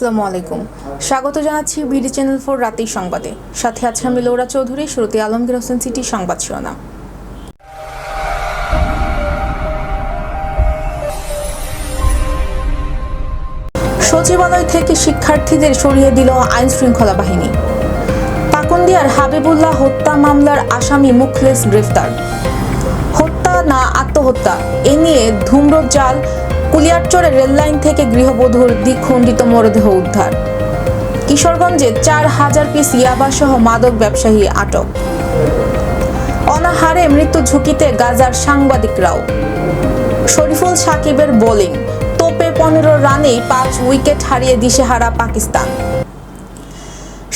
আসসালামু আলাইকুম। স্বাগত জানাচ্ছি বিডি চ্যানেল ফোর রাতের সংবাদে। সাথে আছে আমি লৌরা চৌধুরী, শুরুতে আলমগীর হোসেন সিটি সংবাদ শিরোনাম। সচিবালয় থেকে শিক্ষার্থীদের সরিয়ে দিল আইন শৃঙ্খলা বাহিনী। পাকুন্দিয়ার হাবিবুল্লাহ হত্যা মামলার আসামি মুখলেস গ্রেফতার। হত্যা না আত্মহত্যা, এ নিয়ে ধূম্রজাল কুলিয়ারচরের রেললাইন থেকে গৃহবধূর দ্বিখণ্ডিত মরদেহ উদ্ধার। কিশোরগঞ্জে চার হাজার পিস ইয়াবাসহ মাদক ব্যবসায়ী আটক। অনাহারে মৃত্যু ঝুঁকিতে গাজার সাংবাদিকরাও। শরীফুল সাকিবের বোলিং, তোপে পনেরো রানেই পাঁচ উইকেট হারিয়ে দিশেহারা পাকিস্তান।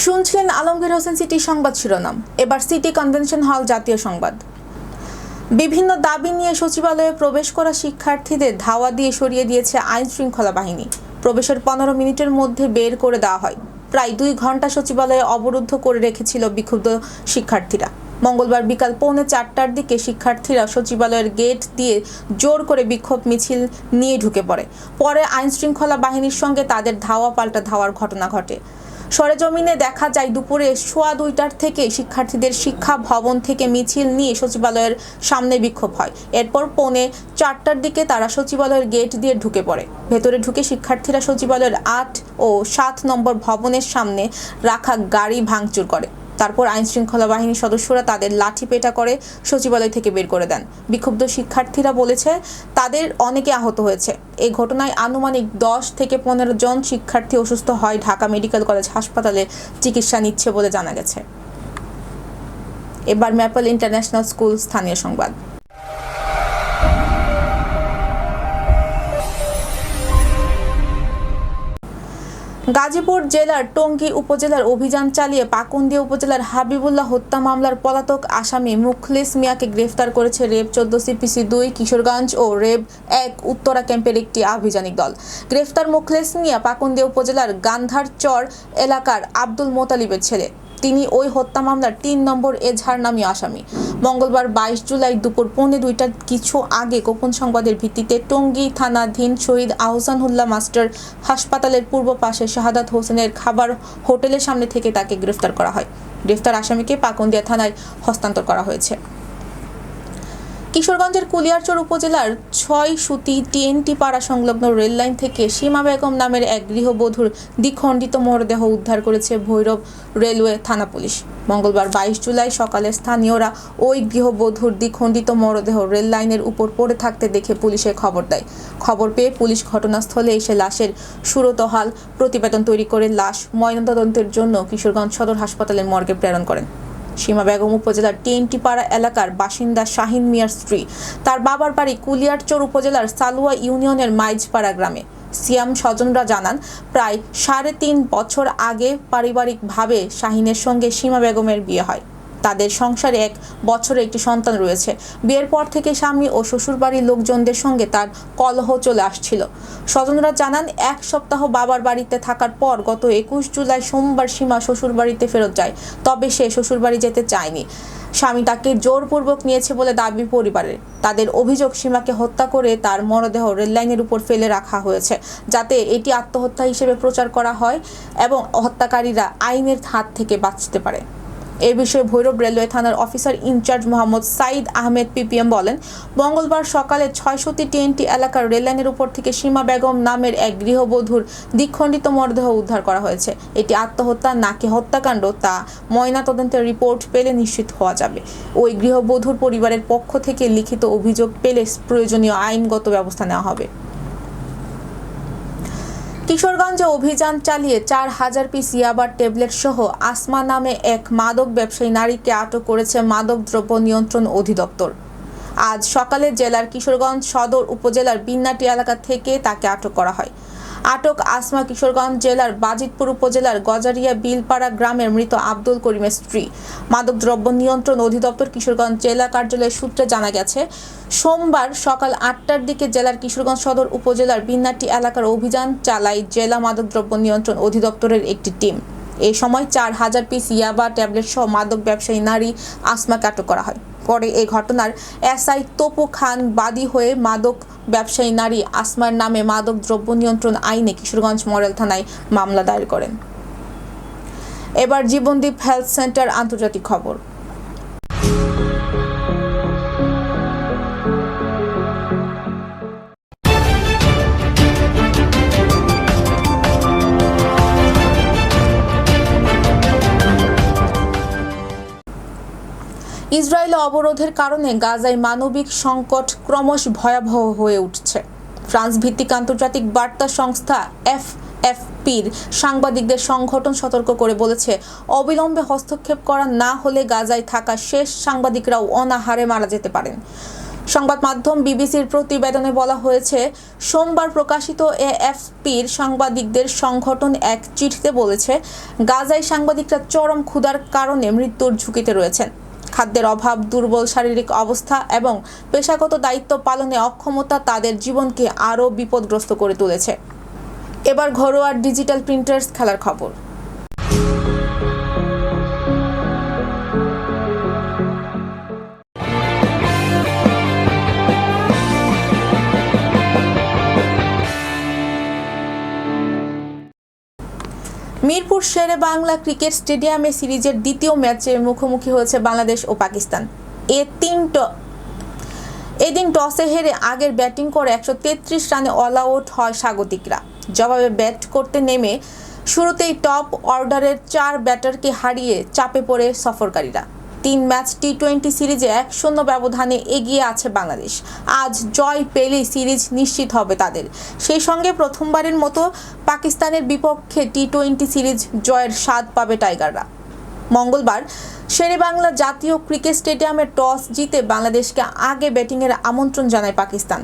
শুনছিলেন আলমগীর হোসেন সিটি সংবাদ শিরোনাম। এবার সিটি কনভেনশন হল জাতীয় সংবাদ। বিভিন্ন দাবি নিয়ে সচিবালয়ে প্রবেশ করা শিক্ষার্থীদের ধাওয়া দিয়ে সরিয়ে দিয়েছে আইন শৃঙ্খলা বাহিনী। প্রবেশের পনেরো মিনিটের মধ্যে বের করে দেওয়া হয়। প্রায় দুই ঘণ্টা সচিবালয়ে অবরুদ্ধ করে রেখেছিল বিক্ষুব্ধ শিক্ষার্থীরা। মঙ্গলবার বিকাল পৌনে চারটার দিকে শিক্ষার্থীরা সচিবালয়ের গেট দিয়ে জোর করে বিক্ষোভ মিছিল নিয়ে ঢুকে পড়ে। পরে আইন শৃঙ্খলা বাহিনীর সঙ্গে তাদের ধাওয়া পাল্টা ধাওয়ার ঘটনা ঘটে। সরেজমিনে দেখা যায় দুপুরে সোয়া দুইটার থেকে শিক্ষার্থীদের শিক্ষা ভবন থেকে মিছিল নিয়ে সচিবালয়ের সামনে বিক্ষোভ হয়। এরপর পৌনে চারটার দিকে তারা সচিবালয়ের গেট দিয়ে ঢুকে পড়ে। ভেতরে ঢুকে শিক্ষার্থীরা সচিবালয়ের আট ও সাত নম্বর ভবনের সামনে রাখা গাড়ি ভাঙচুর করে। তারপর আইন শৃঙ্খলা বাহিনীর সদস্যরা তাদের লাঠি পেটা করে সচিবালয় থেকে বের করে দেন। বিক্ষুব্ধ শিক্ষার্থীরা বলেছে, তাদের অনেকে আহত হয়েছে। এই ঘটনায় আনুমানিক দশ থেকে পনেরো জন শিক্ষার্থী অসুস্থ হয় ঢাকা মেডিকেল কলেজ হাসপাতালে চিকিৎসা নিচ্ছে বলে জানা গেছে। এবার ম্যাপল ইন্টারন্যাশনাল স্কুল স্থানীয় সংবাদ। গাজীপুর জেলার টঙ্গী উপজেলার অভিযান চালিয়ে পাকুন্দিয়া উপজেলার হাবিবুল্লাহ হত্যা মামলার পলাতক আসামি মুখলিস মিয়াকে গ্রেফতার করেছে রেব চোদ্দ সিপিসি দুই, কিশোরগঞ্জ ও রেব এক উত্তরা ক্যাম্পের একটি আভিযানিক দল। গ্রেফতার মুখলেস মিয়া পাকুন্দিয়া উপজেলার গান্ধার চর এলাকার আব্দুল মোতালিবের ছেলে। তিনি ওই হত্যা মামলার তিন নম্বর এজহার নামী আসামি। মঙ্গলবার বাইশ জুলাই দুপুর পৌনে দুইটার কিছু আগে গোপন সংবাদের ভিত্তিতে টঙ্গী থানাধীন শহীদ আহসানহুল্লাহ মাস্টার হাসপাতালের পূর্ব পাশে শাহাদাত হোসেনের খাবার হোটেলের সামনে থেকে তাকে গ্রেফতার করা হয়। গ্রেফতার আসামিকে পাকুন্দিয়া থানায় হস্তান্তর করা হয়েছে। কিশোরগঞ্জের কুলিয়ারচর উপজেলার ছয় সুতি টিএনটি পাড়া সংলগ্ন রেললাইন থেকে সীমা বেগম নামের এক গৃহবধূর দ্বিখণ্ডিত মরদেহ উদ্ধার করেছে ভৈরব রেলওয়ে থানা পুলিশ। মঙ্গলবার বাইশ জুলাই সকালে স্থানীয়রা ওই গৃহবধূর দ্বিখণ্ডিত মরদেহ রেল লাইনের উপর পড়ে থাকতে দেখে পুলিশে খবর দেয়। খবর পেয়ে পুলিশ ঘটনাস্থলে এসে লাশের সুরতহাল প্রতিবেদন তৈরি করে লাশ ময়নাতদন্তের জন্য কিশোরগঞ্জ সদর হাসপাতালের মর্গে প্রেরণ করেন। সীমা বেগম উপজেলার টিএনটিপাড়া এলাকার বাসিন্দা শাহিন মিয়ার স্ত্রী। তার বাবার বাড়ি কুলিয়ারচর উপজেলার সালুয়া ইউনিয়নের মাইজপাড়া গ্রামে। সিয়াম স্বজনরা জানান, প্রায় সাড়ে তিন বছর আগে পারিবারিকভাবে শাহিনের সঙ্গে সীমা বেগমের বিয়ে হয়। তাদের সংসারে এক বছরে একটি সন্তান রয়েছে। বিয়ের পর থেকে স্বামী ও শ্বশুরবাড়ির লোকজনদের সঙ্গে তার কলহ চলে আসছিল। স্বজনরা জানান, এক সপ্তাহ বাবার বাড়িতে থাকার পর গত একুশ জুলাই সোমবার সীমা শ্বশুরবাড়িতে ফেরত যায়, তবে সে শ্বশুরবাড়ি যেতে চায়নি। স্বামী তাকে জোরপূর্বক নিয়েছে বলে দাবি পরিবারের। তাদের অভিযোগ, সীমাকে হত্যা করে তার মরদেহ রেললাইনের উপর ফেলে রাখা হয়েছে, যাতে এটি আত্মহত্যা হিসেবে প্রচার করা হয় এবং হত্যাকারীরা আইনের হাত থেকে বাঁচতে পারে। এ বিষয়ে ভৈরব রেলওয়ে থানার officer in charge Mohammad Saeed Ahmed PPM বলেন, মঙ্গলবার সকালে ছয়শটি টিএনটি এলাকার রেললাইনের উপর থেকে সীমা বেগম নামের এক গৃহবধূর দ্বিখণ্ডিত মরদেহ উদ্ধার করা হয়েছে। এটি আত্মহত্যা নাকি হত্যাকাণ্ড তা ময়নাতদন্তের রিপোর্ট পেলে নিশ্চিত হওয়া যাবে। ওই গৃহবধূর পরিবারের পক্ষ থেকে লিখিত অভিযোগ পেলে প্রয়োজনীয় আইনগত ব্যবস্থা নেওয়া হবে। কিশোরগঞ্জে অভিযান চালিয়ে চার হাজার পিস ইয়াবার ট্যাবলেট সহ আসমা নামে এক মাদক ব্যবসায়ী নারীকে আটক করেছে মাদক দ্রব্য নিয়ন্ত্রণ অধিদপ্তর। আজ সকালে জেলার কিশোরগঞ্জ সদর উপজেলার বিন্নাটি এলাকা থেকে তাকে আটক করা হয়। আটক আসমা কিশোরগঞ্জ জেলার বাজিতপুর উপজেলার গজারিয়া বিলপাড়া গ্রামের মৃত আব্দুল করিমের স্ত্রী। মাদকদ্রব্য নিয়ন্ত্রণ অধিদপ্তর কিশোরগঞ্জ জেলা কার্যালয়ের সূত্রে জানা গেছে, সোমবার সকাল আটটার দিকে জেলার কিশোরগঞ্জ সদর উপজেলার বিন্নাটি এলাকার অভিযান চালায় জেলা মাদকদ্রব্য নিয়ন্ত্রণ অধিদপ্তরের একটি টিম। এ সময় চার হাজার পিস ইয়াবা ট্যাবলেট সহ মাদক ব্যবসায়ী নারী আসমাকে আটক করা হয়। পরে এ ঘটনার এসআই তপু খান বাদী হয়ে মাদক ব্যবসায়ী নারী আসমার নামে মাদক দ্রব্য নিয়ন্ত্রণ আইনে কিশোরগঞ্জ মডেল থানায় মামলা দায়ের করেন। এবার জীবনদীপ হেলথ সেন্টার আন্তর্জাতিক খবর। ইসরায়েল অবরোধের কারণে গাজায় মানবিক সংকট ক্রমশ ভয়াবহ হয়ে উঠছে। ফ্রান্স ভিত্তিক আন্তর্জাতিক বার্তা সংস্থা এফ এফপির সাংবাদিকদের সংগঠন সতর্ক করে বলেছে, অবিলম্বে হস্তক্ষেপ করা না হলে গাজায় থাকা শেষ সাংবাদিকরাও অনাহারে মারা যেতে পারেন। সংবাদ মাধ্যম বিবিসির প্রতিবেদনে বলা হয়েছে, সোমবার প্রকাশিত এএফপির সাংবাদিকদের সংগঠন এক চিঠিতে বলেছে, গাজায় সাংবাদিকরা চরম ক্ষুধার কারণে মৃত্যুর ঝুঁকিতে রয়েছেন। খাদ্যের অভাব, দুর্বল শারীরিক অবস্থা এবং পেশাগত দায়িত্ব পালনে অক্ষমতা তাদের জীবনকে আরও বিপদগ্রস্ত করে তুলেছে। এবার ঘরোয়া ডিজিটাল প্রিন্টার্স খেলার খবর। মিরপুর শেরে বাংলা ক্রিকেট স্টেডিয়ামে সিরিজের দ্বিতীয় ম্যাচে মুখোমুখি হয়েছে বাংলাদেশ ও পাকিস্তান। এ তিন ট- এদিন টসে হেরে আগের ব্যাটিং করে একশো তেত্রিশ রানে অল আউট হয় স্বাগতিকরা। জবাবে ব্যাট করতে নেমে শুরুতেই টপ অর্ডারের চার ব্যাটারকে হারিয়ে চাপে পড়ে সফরকারীরা। তিন ম্যাচ টি টোয়েন্টি সিরিজে এক শূন্য ব্যবধানে এগিয়ে আছে বাংলাদেশ। আজ জয় পেলে সিরিজ নিশ্চিত হবে তাদের। সেই সঙ্গে প্রথমবারের মতো পাকিস্তানের বিপক্ষে টি টোয়েন্টি সিরিজ জয়ের স্বাদ পাবে টাইগাররা। মঙ্গলবার শেরেবাংলা জাতীয় ক্রিকেট স্টেডিয়ামে টস জিতে বাংলাদেশকে আগে ব্যাটিংয়ের আমন্ত্রণ জানায় পাকিস্তান।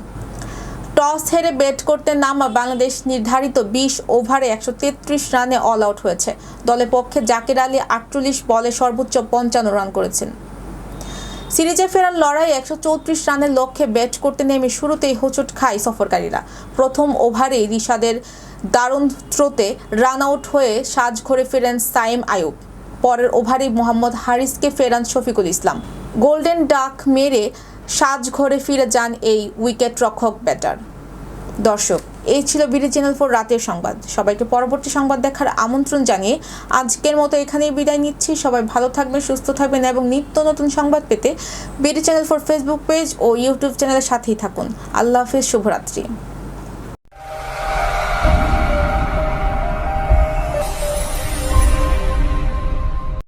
টস হেরে ব্যাট করতে নামা বাংলাদেশ নির্ধারিত বিশ ওভারে একশো তেত্রিশ রানে অল আউট হয়েছে। দলের পক্ষে জাকির আলী আটচল্লিশ বলে সর্বোচ্চ পঞ্চান্ন রান করেছেন। সিরিজে ফেরার লড়াই একশো চৌত্রিশ রানের লক্ষ্যে ব্যাট করতে নেমে শুরুতেই হোঁচট খায় সফরকারীরা। প্রথম ওভারেই রিশাদের দারুণ থ্রোতে রান আউট হয়ে সাজঘরে ফেরেন সাইম আয়ুব পরের ওভারেই মোহাম্মদ হারিসকে ফেরান শফিকুল ইসলাম। গোল্ডেন ডাক মেরে সাজঘরে ফিরে যান এই উইকেট রক্ষক ব্যাটার। দর্শক, এই ছিল বিডি চ্যানেল ফোর রাতের সংবাদ। সবাইকে পরবর্তী সংবাদ দেখার আমন্ত্রণ জানিয়ে আজকের মতো এখানেই বিদায় নিচ্ছি। সবাই ভালো থাকবেন, সুস্থ থাকবেন এবং নিত্য নতুন সংবাদ পেতে BD channel four Facebook page ও ইউটিউব চ্যানেলের সাথেই থাকুন। আল্লাহ হাফিজ, শুভরাত্রি।